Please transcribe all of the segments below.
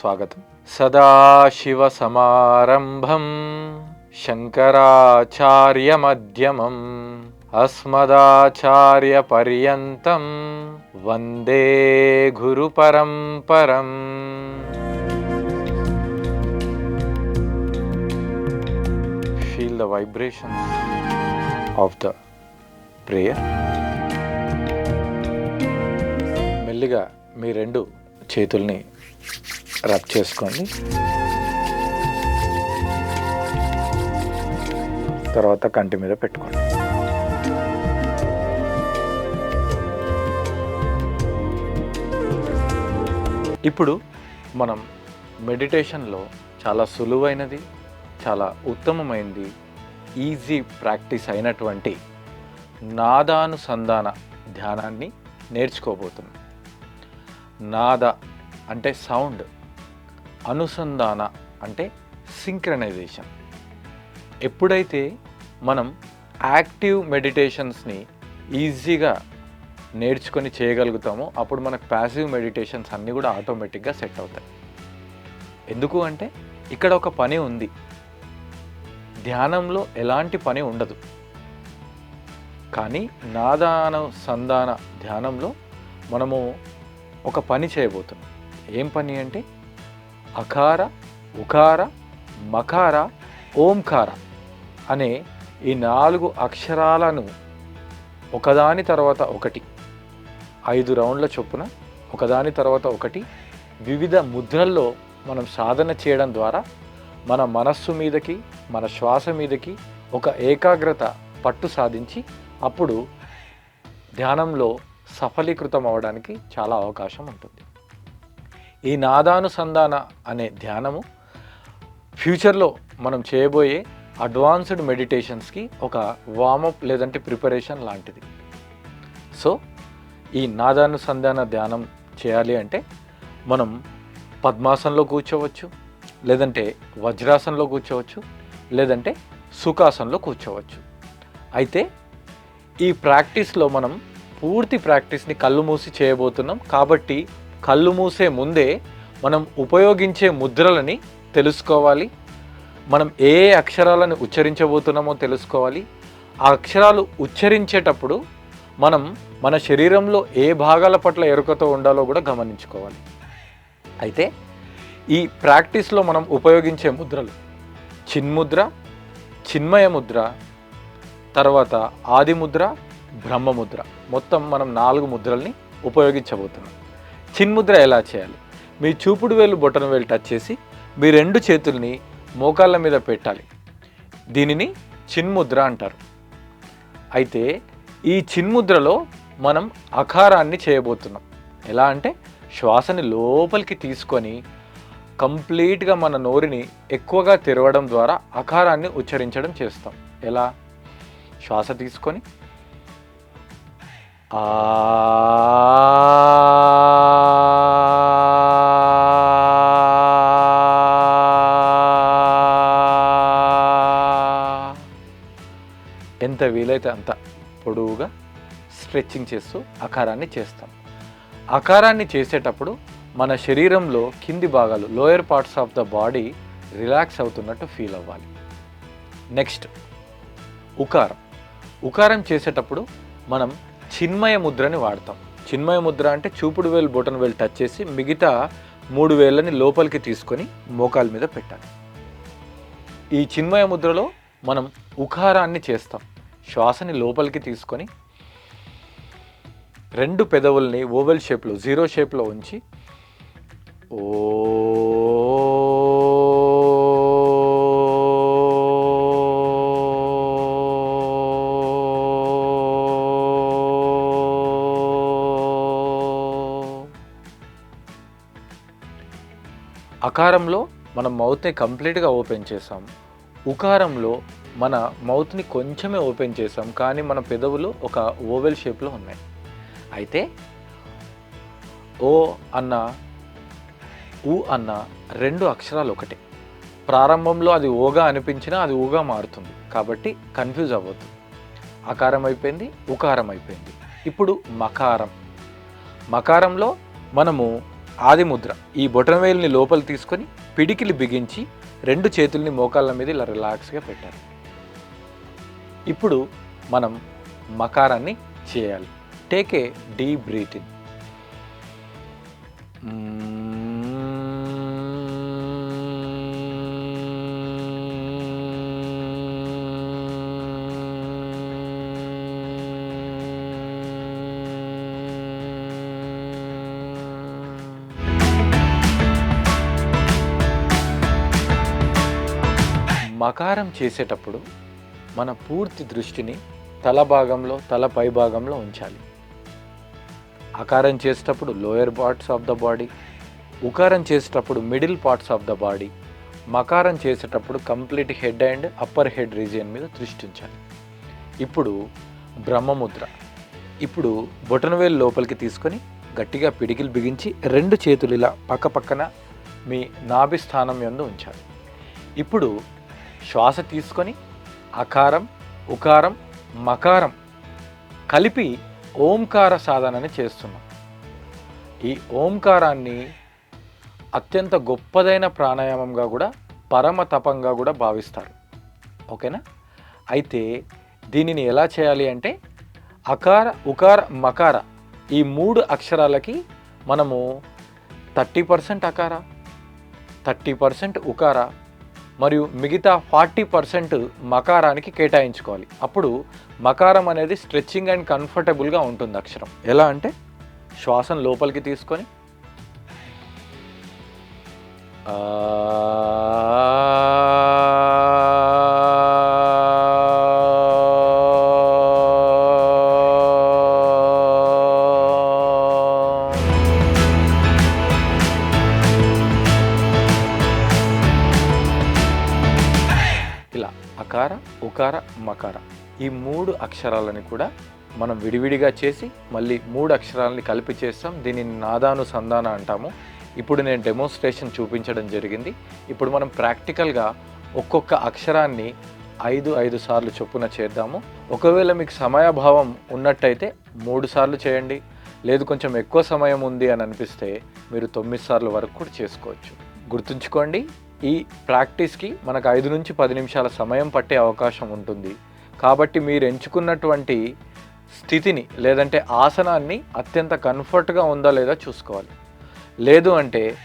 ఛానల్కి స్వాగతం సదాశివసమారంభం శంకరాచార్యమధ్యమం అస్మదాచార్యపర్యంతం వందే గురు పరంపరం. Feel the vibrations of the prayer మెల్లిగా మీ రెండు చేతుల్ని రబ్ చేసుకోండి. తర్వాత కంటి మీద పెట్టుకోండి. ఇప్పుడు మనం మెడిటేషన్లో చాలా సులువైనది చాలా ఉత్తమమైనది ఈజీ ప్రాక్టీస్ అయినటువంటి నాదానుసంధాన ధ్యానాన్ని నేర్చుకోబోతున్నాం. నాద అంటే సౌండ్. అనుసంధాన అంటే సింక్రనైజేషన్ ఎప్పుడైతే మనం యాక్టివ్ మెడిటేషన్స్ని ఈజీగా నేర్చుకొని చేయగలుగుతామో అప్పుడు మనకు ప్యాసివ్ మెడిటేషన్స్ అన్నీ కూడా ఆటోమేటిక్గా సెట్ అవుతాయి. ఎందుకు అంటే ఇక్కడ ఒక పని ఉంది. ధ్యానంలో ఎలాంటి పని ఉండదు. కానీ నాదానుసంధాన ధ్యానంలో మనము ఒక పని చేయబోతున్నాం. ఏం పని అంటే అకార ఉకార మకార ఓంకార అనే ఈ నాలుగు అక్షరాలను ఒకదాని తర్వాత ఒకటి ఐదు రౌండ్ల చొప్పున ఒకదాని తర్వాత ఒకటి వివిధ ముద్రల్లో మనం సాధన చేయడం ద్వారా మన మనస్సు మీదకి మన శ్వాస మీదకి ఒక ఏకాగ్రత పట్టు సాధించి అప్పుడు ధ్యానంలో సఫలీకృతం అవ్వడానికి చాలా అవకాశం ఉంటుంది. ఈ నాదానుసంధాన అనే ధ్యానము ఫ్యూచర్లో మనం చేయబోయే అడ్వాన్స్డ్ మెడిటేషన్స్కి ఒక వామప్ లేదంటే ప్రిపరేషన్ లాంటిది. సో ఈ నాదానుసంధాన ధ్యానం చేయాలి అంటే మనం పద్మాసనంలో కూర్చోవచ్చు లేదంటే వజ్రాసనంలో కూర్చోవచ్చు లేదంటే సుఖాసనంలో కూర్చోవచ్చు. అయితే ఈ ప్రాక్టీస్లో మనం పూర్తి ప్రాక్టీస్ని కళ్ళు మూసి చేయబోతున్నాం కాబట్టి కళ్ళు మూసే ముందే మనం ఉపయోగించే ముద్రలని తెలుసుకోవాలి. మనం ఏ అక్షరాలను ఉచ్చరించబోతున్నామో తెలుసుకోవాలి. ఆ అక్షరాలు ఉచ్చరించేటప్పుడు మనం మన శరీరంలో ఏ భాగాల పట్ల ఎరుకతో ఉండాలో కూడా గమనించుకోవాలి. అయితే ఈ ప్రాక్టీస్లో మనం ఉపయోగించే ముద్రలు చిన్ముద్ర చిన్మయ ముద్ర తర్వాత ఆది ముద్ర బ్రహ్మముద్ర. మొత్తం మనం నాలుగు ముద్రల్ని ఉపయోగించబోతున్నాం. చిన్ముద్ర ఎలా చేయాలి? మీ చూపుడు వేలు బొటన వేలు టచ్ చేసి మీ రెండు చేతుల్ని మోకాళ్ళ మీద పెట్టాలి. దీనిని చిన్ముద్ర అంటారు. అయితే ఈ చిన్ముద్రలో మనం అకారాన్ని చేయబోతున్నాం. ఎలా అంటే శ్వాసని లోపలికి తీసుకొని కంప్లీట్గా మన నోరుని ఎక్కువగా తెరవడం ద్వారా అకారాన్ని ఉచ్చరించడం చేస్తాం. ఎలా? శ్వాస తీసుకొని ఆ ఎంత వీలైతే అంత పొడవుగా స్ట్రెచ్చింగ్ చేస్తూ ఆకారాన్ని చేస్తాం. ఆకారాన్ని చేసేటప్పుడు మన శరీరంలో కింది భాగాలు lower parts of the body relax అవుతున్నట్టు ఫీల్ అవ్వాలి. నెక్స్ట్ ఉకారం. ఉకారం చేసేటప్పుడు మనం చిన్మయ ముద్రని వాడతాం. చిన్మయ ముద్ర అంటే చూపుడు వేలు బొటన్ వేలు టచ్ చేసి మిగతా మూడు వేళ్ళని లోపలికి తీసుకొని మోకాల మీద పెట్టాలి. ఈ చిన్మయ ముద్రలో మనం ఉకారాన్ని చేస్తాం. శ్వాసని లోపలికి తీసుకొని రెండు పెదవుల్ని ఓవెల్ షేప్లో జీరో షేప్లో ఉంచి ఓ అకారంలో మన మౌత్ని కంప్లీట్గా ఓపెన్ చేసాం. ఉకారంలో మన మౌత్ని కొంచెమే ఓపెన్ చేసాం కానీ మన పెదవులు ఒక ఓవెల్ షేప్లో ఉన్నాయి. అయితే ఓ అన్న ఊ అన్న రెండు అక్షరాలు ఒకటే. ప్రారంభంలో అది ఓగా అనిపించినా అది ఊగా మారుతుంది. కాబట్టి కన్ఫ్యూజ్ అవ్వద్దు. అకారం అయిపోయింది ఉకారం అయిపోయింది. ఇప్పుడు మకారం. మకారంలో మనము ఆది ముద్ర ఈ బొటనవేలుని లోపల తీసుకొని పిడికిలి బిగించి రెండు చేతుల్ని మోకాళ్ళ మీద ఇలా రిలాక్స్గా పెట్టాలి ఇప్పుడు మనం మకారాన్ని చేయాలి. టేక్ ఏ డీప్ బ్రీత్ మకారం చేసేటప్పుడు మన పూర్తి దృష్టిని తల భాగంలో తల పై భాగంలో ఉంచాలి. అకారం చేసేటప్పుడు lower parts of the body ఉకారం చేసేటప్పుడు middle parts of the body మకారం చేసేటప్పుడు complete head and upper head region మీద దృష్టి ఉంచాలి. ఇప్పుడు బ్రహ్మముద్ర. ఇప్పుడు బొటనవేలు లోపలికి తీసుకొని గట్టిగా పిడికిలు బిగించి రెండు చేతులు ఇలా పక్క పక్కన మీ నాభి స్థానం యందు ఉంచాలి. ఇప్పుడు శ్వాస తీసుకొని అకారం ఉకారం మకారం కలిపి ఓంకార సాధనని చేస్తున్నాం. ఈ ఓంకారాన్ని అత్యంత గొప్పదైన ప్రాణాయామంగా కూడా పరమ తపంగా కూడా భావిస్తారు. ఓకేనా? అయితే దీనిని ఎలా చేయాలి అంటే అకార ఉకార మకార ఈ మూడు అక్షరాలకి మనము థర్టీ పర్సెంట్ అకార థర్టీ పర్సెంట్ ఉకార మరియు మిగతా ఫార్టీ పర్సెంట్ మకారానికి కేటాయించుకోవాలి. అప్పుడు మకారం అనేది స్ట్రెచ్చింగ్ అండ్ కంఫర్టబుల్గా ఉంటుంది అక్షరం. ఎలా అంటే శ్వాసం లోపలికి తీసుకొని ఆ ఉకార మకార. ఈ మూడు అక్షరాలని కూడా మనం విడివిడిగా చేసి మళ్ళీ మూడు అక్షరాలని కలిపి చేస్తాం. దీనిని నాదానుసంధాన అంటాము. ఇప్పుడు నేను డెమోన్స్ట్రేషన్ చూపించడం జరిగింది. ఇప్పుడు మనం ప్రాక్టికల్గా ఒక్కొక్క అక్షరాన్ని ఐదు ఐదు సార్లు చొప్పున చేద్దాము. ఒకవేళ మీకు సమయాభావం ఉన్నట్టయితే మూడు సార్లు చేయండి. లేదు కొంచెం ఎక్కువ సమయం ఉంది అని అనిపిస్తే మీరు తొమ్మిది సార్లు వరకు కూడా చేసుకోవచ్చు. గుర్తుంచుకోండి. ఈ ప్రాక్టీస్కి మనకు ఐదు నుంచి పది నిమిషాల సమయం పట్టే అవకాశం ఉంటుంది. కాబట్టి మీరు ఎంచుకున్నటువంటి స్థితిని లేదంటే ఆసనాన్ని అత్యంత కంఫర్ట్గా ఉందా లేదా చూసుకోవాలి. లేదు అంటే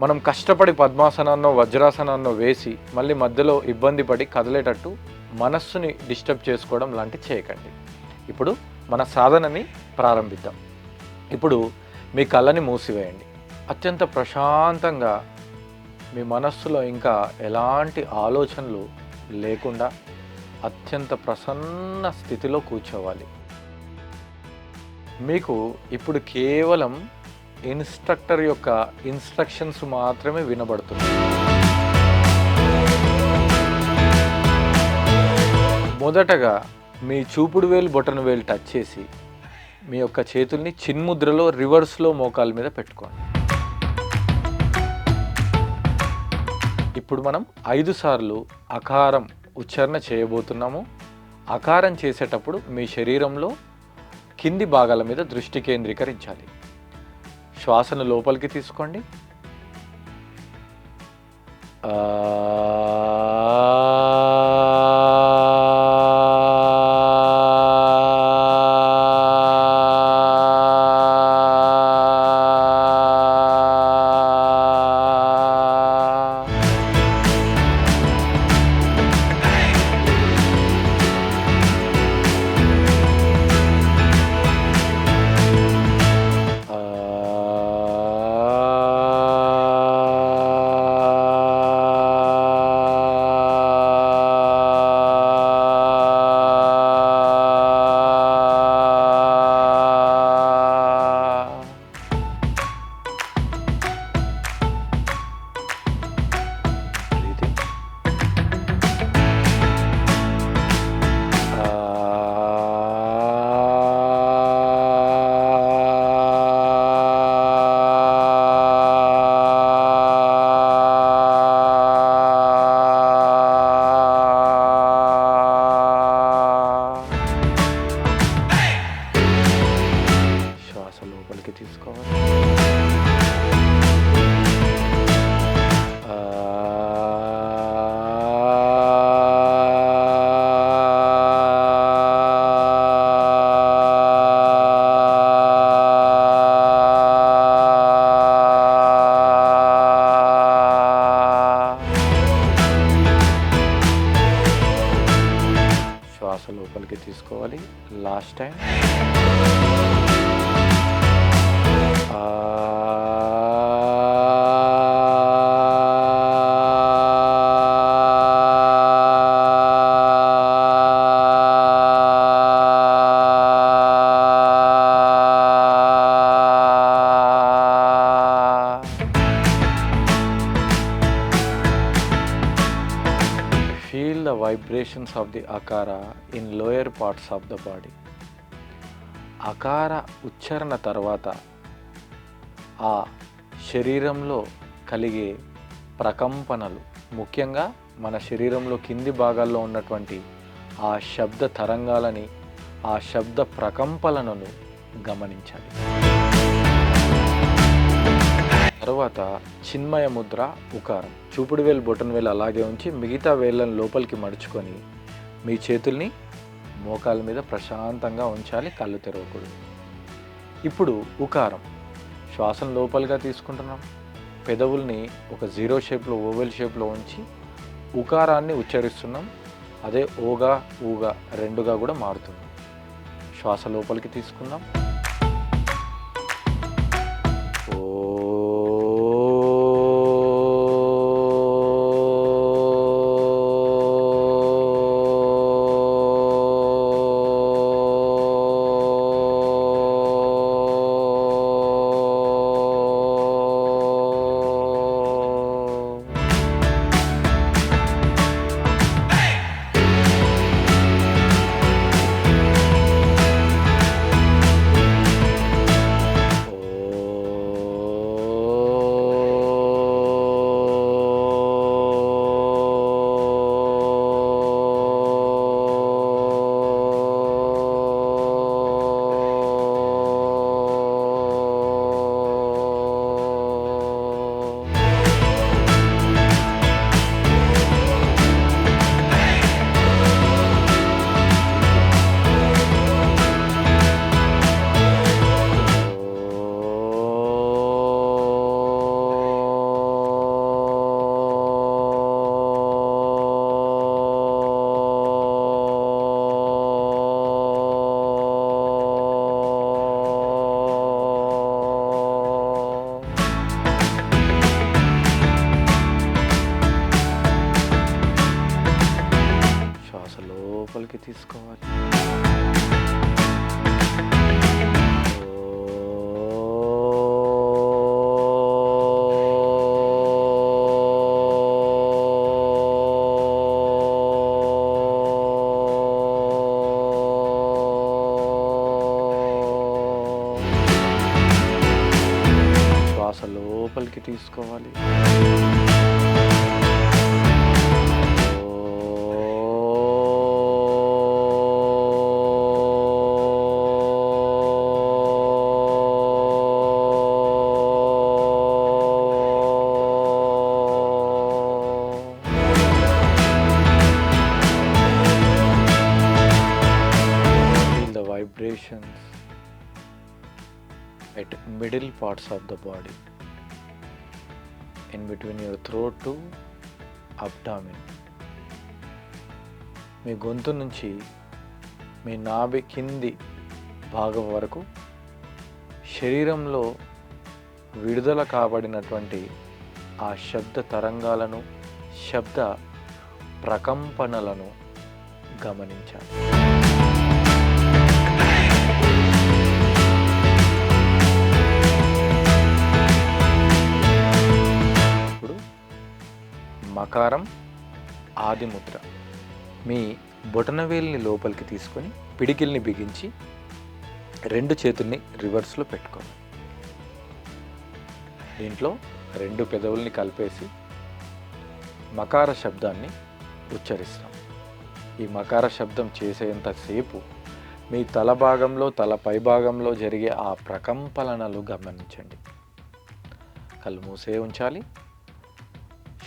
మనం కష్టపడి పద్మాసనాన్నో వజ్రాసనాన్నో వేసి మళ్ళీ మధ్యలో ఇబ్బంది పడి కదిలేటట్టు మనస్సుని డిస్టర్బ్ చేసుకోవడం లాంటి చేయకండి. ఇప్పుడు మన సాధనని ప్రారంభిద్దాం. ఇప్పుడు మీ కళ్ళని మూసివేయండి. అత్యంత ప్రశాంతంగా మీ మనస్సులో ఇంకా ఎలాంటి ఆలోచనలు లేకుండా అత్యంత ప్రసన్న స్థితిలో కూర్చోవాలి. మీకు ఇప్పుడు కేవలం ఇన్స్ట్రక్టర్ యొక్క ఇన్స్ట్రక్షన్స్ మాత్రమే వినబడుతుంది. మొదటగా మీ చూపుడు వేలు బొటన వేలు టచ్ చేసి మీ యొక్క చేతుల్ని చిన్ముద్రలో రివర్స్లో మోకాల మీద పెట్టుకోండి. ఇప్పుడు మనం ఐదు సార్లు అకారం ఉచ్చారణ చేయబోతున్నాము. అకారం చేసేటప్పుడు మీ శరీరంలో కింది భాగాల మీద దృష్టి కేంద్రీకరించాలి. శ్వాసను లోపలికి తీసుకోండి. ఆ time. Uh, feel the vibrations of the akara in lower parts of the body. అకార ఉచ్చారణ తర్వాత ఆ శరీరంలో కలిగే ప్రకంపనలు ముఖ్యంగా మన శరీరంలో కింది భాగాల్లో ఉన్నటువంటి ఆ శబ్ద తరంగాలని ఆ శబ్ద ప్రకంపనలను గమనించాలి. తర్వాత చిన్మయ ముద్ర ఉకారం. చూపుడు వేలు బొటన్ వేలు అలాగే ఉంచి మిగతా వేళ్ళను లోపలికి మడుచుకొని మీ చేతుల్ని మోకాల మీద ప్రశాంతంగా ఉంచాలి కళ్ళు తెరవకూడదు. ఇప్పుడు ఉకారం. శ్వాసం లోపలిగా తీసుకుంటున్నాం. పెదవుల్ని ఒక జీరో షేప్లో ఓవెల్ షేప్లో ఉంచి ఉకారాన్ని ఉచ్చరిస్తున్నాం. అదే ఓగా ఊగా రెండుగా కూడా మారుతుంది. శ్వాస లోపలికి తీసుకుందాం. లోపలికి parts of the body. In between your throat to abdomen. మీ గొంతు నుంచి మీ నాభి కింది భాగం వరకు శరీరంలో విడుదల కాబడినటువంటి ఆ శబ్ద తరంగాలను శబ్ద ప్రకంపనలను గమనించాలి. మకారం ఆదిముద్ర. మీ బొటనవేలిని లోపలికి తీసుకొని పిడికిల్ని బిగించి రెండు చేతుల్ని రివర్స్లో పెట్టుకోండి. దీంట్లో రెండు పెదవుల్ని కలిపేసి మకార శబ్దాన్ని ఉచ్చరిస్తాం. ఈ మకార శబ్దం చేసేంతసేపు మీ తల భాగంలో తల పై భాగంలో జరిగే ఆ ప్రకంపనలు గమనించండి. కళ్ళు మూసే ఉంచాలి.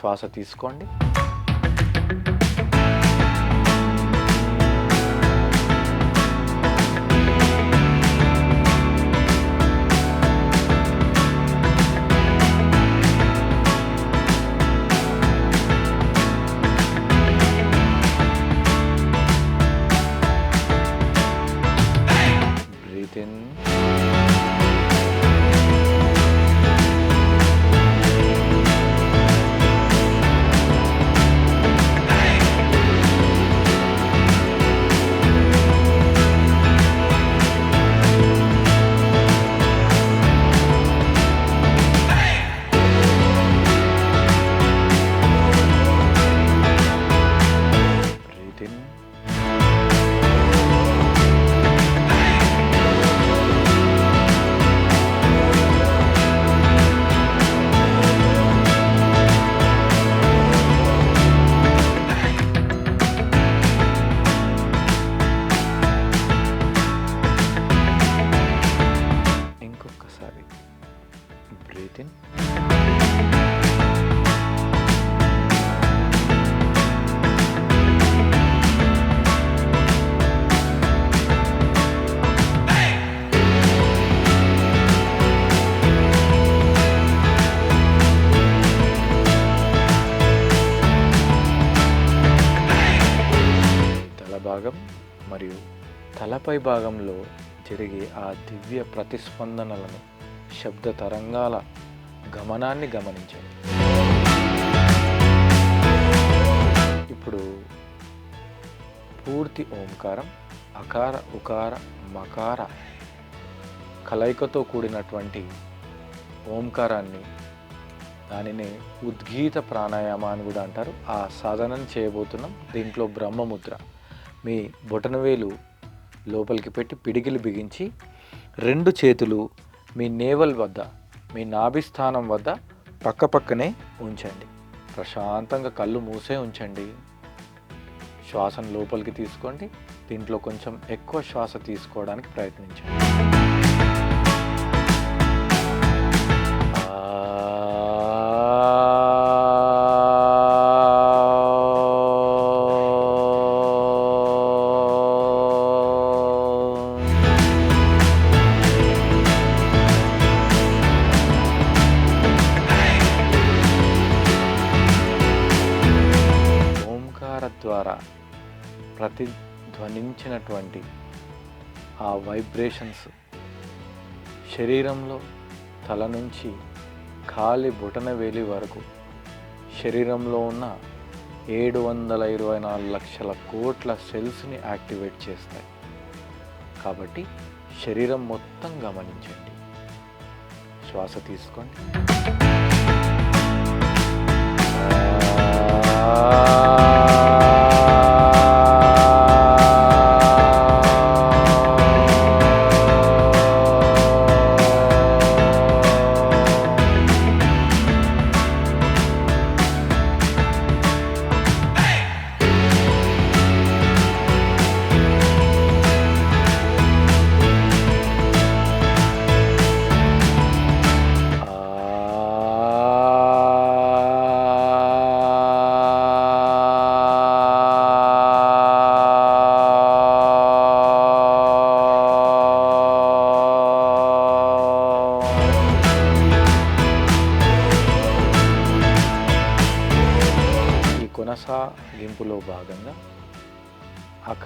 శ్వాస తీసుకోండి. మరియు తలపై భాగంలో జరిగే ఆ దివ్య ప్రతిస్పందనలను శబ్ద తరంగాల గమనాన్ని గమనించండి. ఇప్పుడు పూర్తి ఓంకారం అకార ఉకార మకార కలయికతో కూడినటువంటి ఓంకారాన్ని దానిని ఉద్గీత ప్రాణాయామ అని కూడా అంటారు. ఆ సాధనను చేయబోతున్నాం దీంట్లో బ్రహ్మముద్ర. మీ బొటనవేలు లోపలికి పెట్టి పిడికిలు బిగించి రెండు చేతులు మీ నేవల్ వద్ద మీ నాభిస్థానం వద్ద పక్కపక్కనే ఉంచండి. ప్రశాంతంగా కళ్ళు మూసే ఉంచండి. శ్వాసను లోపలికి తీసుకోండి. దీంట్లో కొంచెం ఎక్కువ శ్వాస తీసుకోవడానికి ప్రయత్నించండి. ఆ వైబ్రేషన్స్ శరీరంలో తల నుంచి కాలి బొటన వేలి వరకు శరీరంలో ఉన్న ఏడు వందల ఇరవై నాలుగు లక్షల కోట్ల సెల్స్ని యాక్టివేట్ చేస్తాయి. కాబట్టి శరీరం మొత్తం గమనించండి. శ్వాస తీసుకోండి. ఈ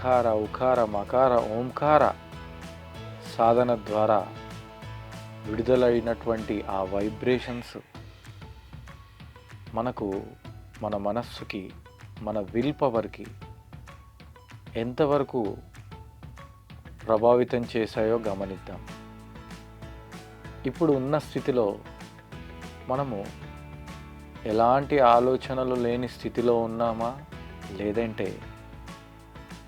అకార ఉకార మకార ఓంకార సాధన ద్వారా విడుదలైనటువంటి ఆ వైబ్రేషన్స్ మనకు మన మనస్సుకి మన విల్ పవర్కి ఎంతవరకు ప్రభావితం చేశాయో గమనిద్దాం. ఇప్పుడు ఉన్న స్థితిలో మనము ఎలాంటి ఆలోచనలు లేని స్థితిలో ఉన్నామా? లేదంటే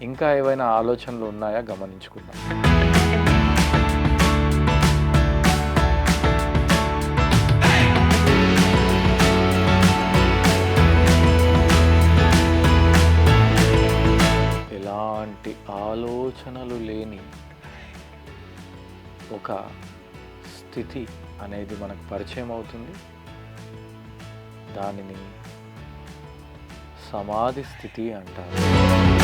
ఇంకా ఏవైనా ఆలోచనలు ఉన్నాయా? గమనించుకుందాం. ఎలాంటి ఆలోచనలు లేని ఒక స్థితి అనేది మనకు పరిచయం అవుతుంది. దానిని సమాధి స్థితి అంటారు.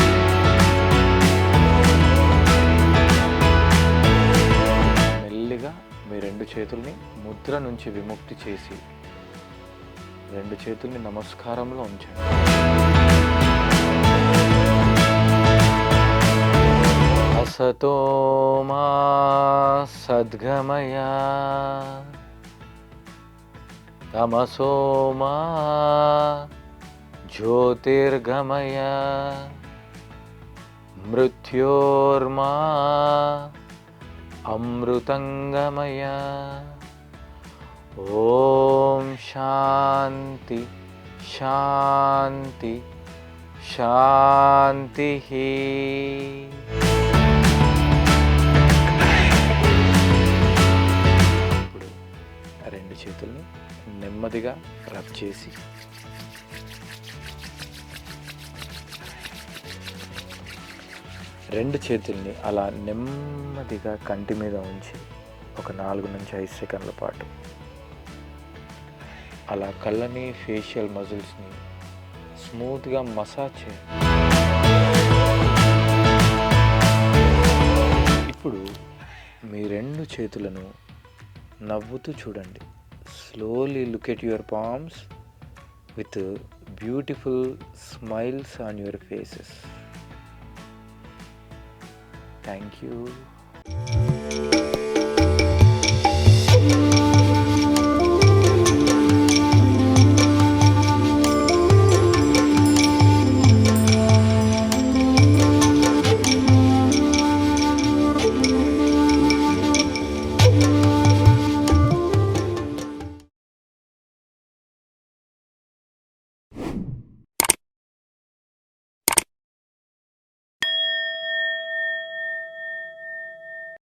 మీ రెండు చేతుల్ని ముద్ర నుంచి విముక్తి చేసి రెండు చేతుల్ని నమస్కారంలో ఉంచండి. అసతో మా సద్గమయ తమసో మా జ్యోతిర్గమయ మృత్యోర్మా అమృతంగమయ. ఓం శాంతి శాంతి శాంతి. ఇప్పుడు రెండు చేతులను నెమ్మదిగా రబ్ చేసి రెండు చేతుల్ని అలా నెమ్మదిగా కంటి మీద ఉంచి ఒక నాలుగు నుంచి ఐదు సెకండ్ల పాటు అలా కళ్ళని ఫేషియల్ మజిల్స్ని స్మూత్గా మసాజ్ చేయండి ఇప్పుడు మీ రెండు చేతులను నవ్వుతూ చూడండి. Slowly look at your palms with beautiful smiles on your faces Thank you.